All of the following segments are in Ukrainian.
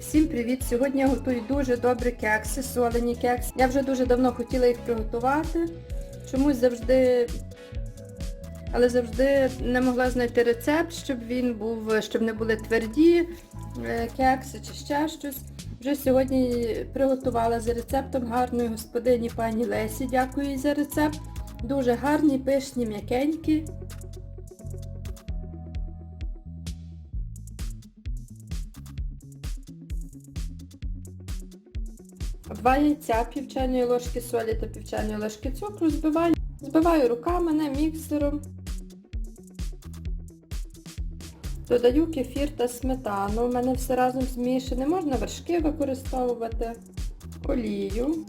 Всім привіт! Сьогодні я готую дуже добрі кекси, солені кекси. Я вже дуже давно хотіла їх приготувати. Чомусь завжди, але завжди не могла знайти рецепт, щоб він був, щоб не були тверді е, кекси чи ще щось. Вже сьогодні приготувала за рецептом гарної господині пані Лесі. Дякую їй за рецепт. Дуже гарні, пишні, м'якенькі. Два яйця, пів ложки солі та пів ложки цукру збиваю. Збиваю руками, не міксером. Додаю кефір та сметану. У мене все разом змішане. Можна вершки використовувати, олію.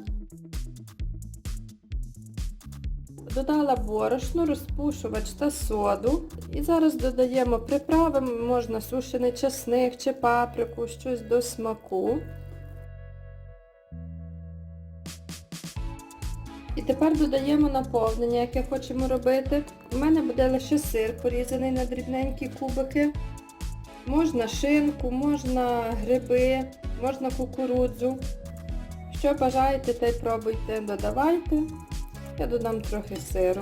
Додала борошно, розпушувач та соду. І зараз додаємо приправи, можна сушений часник чи паприку, щось до смаку. І тепер додаємо наповнення, яке хочемо робити. У мене буде лише сир порізаний на дрібненькі кубики. Можна шинку, можна гриби, можна кукурудзу. Що бажаєте, те й пробуйте, додавайте. Я додам трохи сиру.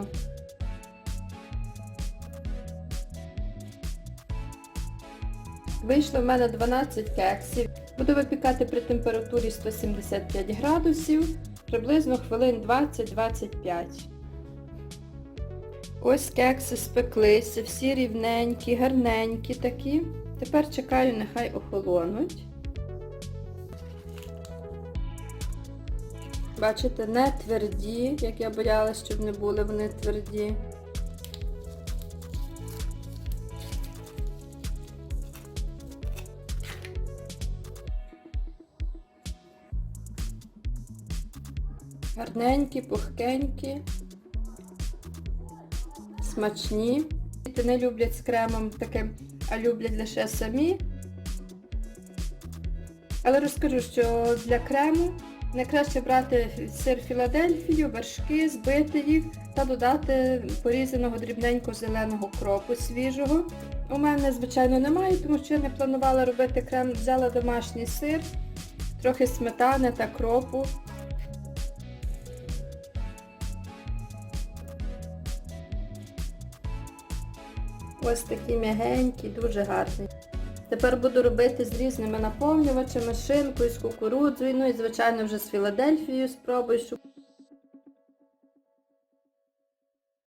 Вийшло в мене 12 кексів. Буду випікати при температурі 175 градусів, приблизно хвилин 20-25. Ось кекси спеклися, всі рівненькі, гарненькі такі. Тепер чекаю, нехай охолонуть. Бачите, не тверді, як я боялась, щоб не були вони тверді. Гарненькі, пухкенькі, смачні. Діти не люблять з кремом таким, а люблять лише самі. Але розкажу, що для крему найкраще брати сир Філадельфію, вершки, збити їх та додати порізаного дрібненько зеленого кропу свіжого. У мене, звичайно, немає, тому що я не планувала робити крем. Взяла домашній сир, трохи сметани та кропу. Ось такі м'ягенькі, дуже гарні. Тепер буду робити з різними наповнювачами, шинкою, з кукурудзою, ну і звичайно вже з Філадельфією спробую,